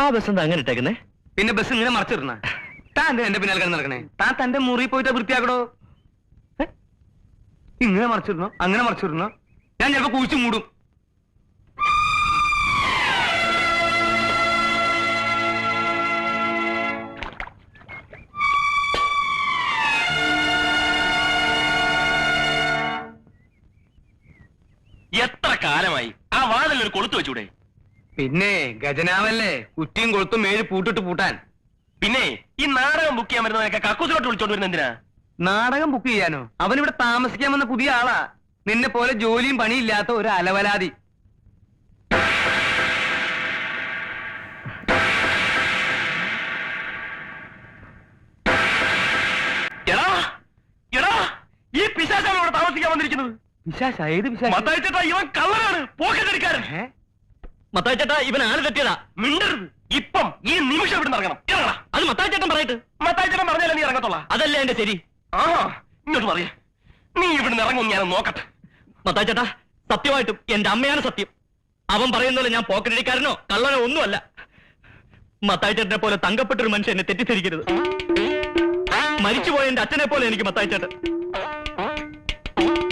ആ ബസ് എന്താ അങ്ങനെ ഇട്ടേക്കുന്നേ? പിന്നെ ബസ് ഇങ്ങനെ മറച്ചിരുന്ന താൻ എന്താ എന്റെ പിന്നാലെ കിടന്ന് നടക്കണേ? താൻ തന്റെ മുറി പോയിട്ട് വൃത്തിയാക്കടോ? ഇങ്ങനെ മറച്ചിരുന്നോ അങ്ങനെ മറച്ചിരുന്നോ ഞാൻ ചിലപ്പോ കുഴിച്ചു മൂടും. എത്ര കാലമായി ആ വാതിലൊരു കൊളുത്ത് വെച്ചൂടെ? പിന്നെ ഗജനാവല്ലേ കുറ്റിയും കൊളുത്തും മേൽ പൂട്ടിട്ട് പൂട്ടാൻ. പിന്നെ ഈ നാടകം ബുക്ക് ചെയ്യാൻ വരുന്നതൊക്കെ കക്കൂസിലോട്ട് വിളിച്ചോണ്ട് വരുന്ന എന്തിനാ? നാടകം ബുക്ക് ചെയ്യാനോ? അവൻ ഇവിടെ താമസിക്കാൻ വന്ന പുതിയ ആളാ. നിന്നെ പോലെ ജോലിയും പണിയില്ലാത്ത ഒരു അലവലാതി. എടാ എടാ ഈ പിശാശാണ് ഇവിടെ താമസിക്കാൻ വന്നിരിക്കുന്നത്. വിശാശ ഏത് വിശാശ മത്തായിച്ചേട്ടാ ഇവൻ കള്ളനാണ് പോക്കറ്റടിക്കാരൻ ഏ? ഇവൻ ആന തെറ്റിയതാ. മിണ്ടരുത്. ഇപ്പം ഈ നിമിഷം ഇവിടെ ഇറങ്ങണം. ഇറങ്ങണം അത് മത്തായിച്ചേട്ടൻ പറയട്ട്. മത്തായിച്ചേട്ടൻ പറഞ്ഞാലേ നീ ഇറങ്ങത്തുള്ള. അതല്ലേ എന്റെ ശരി. ആ ഇങ്ങോട്ട് പറയാ. നീ ഇവിടുന്ന് ഇറങ്ങും ഞാൻ നോക്കട്ടെ. മത്തായിച്ചേട്ടാ സത്യമായിട്ടും എന്റെ അമ്മയാണ് സത്യം. അവൻ പറയുന്നല്ലോ ഞാൻ പോക്കറ്റടിക്കാരനോ കള്ളനോ ഒന്നുമല്ല. മത്തായിച്ചേട്ടനെ പോലെ തങ്കപ്പെട്ടൊരു മനുഷ്യൻ എന്നെ തെറ്റിദ്ധരിക്കരുത്. മരിച്ചുപോയ എന്റെ അച്ഛനെ പോലെ എനിക്ക് മത്തായിച്ചേട്ടൻ.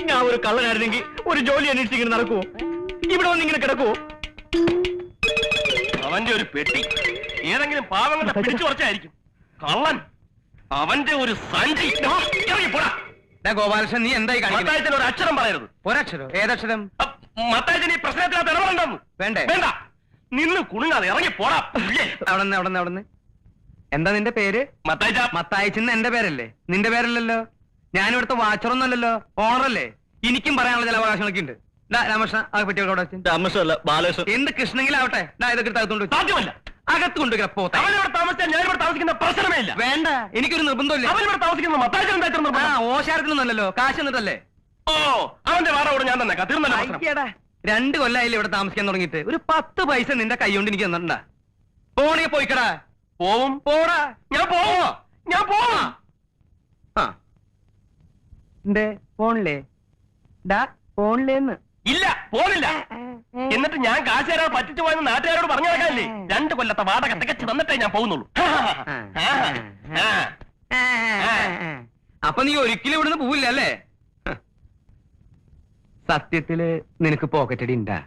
ഞാൻ ഒരു കള്ളനായിരുന്നെങ്കിൽ ഒരു ജോലി അന്വേഷിച്ചിങ്ങനെ നടക്കുവോ? ഇവിടെ വന്നിങ്ങനെ കിടക്കുവോ? അവന്റെ ഒരു പെട്ടി. ഏതെങ്കിലും പാവങ്ങളുടെ പിടിച്ചു കുറച്ചായിരിക്കും കള്ളൻ. അവന്റെ ഒരു സഞ്ചി. ഗോപാലകൃഷ്ണൻ നീ എന്തായി മത്തായച്ചൻ ഒരു അക്ഷരം പറയരുത്. ഒരക്ഷരം? ഏതക്ഷരം? മത്തായത്തിന് ഈ പ്രശ്നത്തിനകത്ത് ഇടപെടണ്ടെന്ന് വേണ്ടേ? വേണ്ട. നിന്ന് കുണുങ്ങാതെ ഇറങ്ങി പോടാ. പുല്ലേ. അവിടെ നിന്ന് അവിടെ എന്താ നിന്റെ പേര്? മത്തായിച്ച. മത്തായിച്ചെന്ന് എന്റെ പേരല്ലേ? നിന്റെ പേരല്ലല്ലോ? ഞാൻ ഇവിടുത്തെ വാച്ചറൊന്നുമല്ലല്ലോ. ഓണറല്ലേ? എനിക്കും പറയാനുള്ള ചില അവകാശങ്ങളൊക്കെ ഉണ്ട്. രാമകൃഷ്ണ ആ പെട്ടിയൊക്കെ അവിടെ വെച്ച്. രാമകൃഷ്ണല്ല ബാലകൃഷ്ണൻ എന്ത് കൃഷ്ണങ്കിലാവട്ടെ ദാ ഇതൊക്കെ എടുത്ത് അകത്തോണ്ട് വെച്ച്. സാധ്യമല്ല. അകത്ത് കൊണ്ടുവയ്ക്കണ പോത്ത അവൻ ഇവിടെ താമസിച്ചാൽ ഞാൻ ഇവിടെ താമസിക്കുന്ന പ്രശ്നമേ ഇല്ല. വേണ്ട എനിക്കൊരു നിർബന്ധമില്ല അവൻ ഇവിടെ താമസിക്കുന്ന എന്താ ആ ഓശാരത്തിനൊന്നല്ലോ കാശ് എന്നിട്ടല്ലേ? ഓ അവന്റെ ഞാൻ തന്നെ തീർന്നല്ലോ പ്രശ്നം. അയ്യടാ രണ്ട് കൊല്ലായില്ലേ ഇവിടെ താമസിക്കാൻ തുടങ്ങിയിട്ട്. ഒരു പത്ത് പൈസ നിന്റെ കൈ കൊണ്ട് എനിക്ക് തന്നിട്ടുണ്ടാ. പോണേ പോയിക്കടാ. പോവും. പോടാ. ഞാൻ പോവോ. ഞാൻ പോവാ. ആ. എന്റെ ഫോണിലേ ഡാ പോണില്ലേന്ന് ഇല്ല പോണില്ല എന്നിട്ട് ഞാൻ കാശ് തരാൻ പറ്റിച്ചു പോയെന്ന് നാട്ടുകാരോട് പറഞ്ഞു നടക്കാനില്ലേ? രണ്ട് കൊല്ലത്തെ വാടക തികച്ചു തന്നിട്ടേ ഞാൻ പോകുന്നുള്ളൂ. അപ്പൊ നീ ഒരിക്കലും ഇവിടുന്ന് പോവില്ല അല്ലേ. സത്യത്തിൽ നിനക്ക് പോക്കറ്റടി ഉണ്ടാ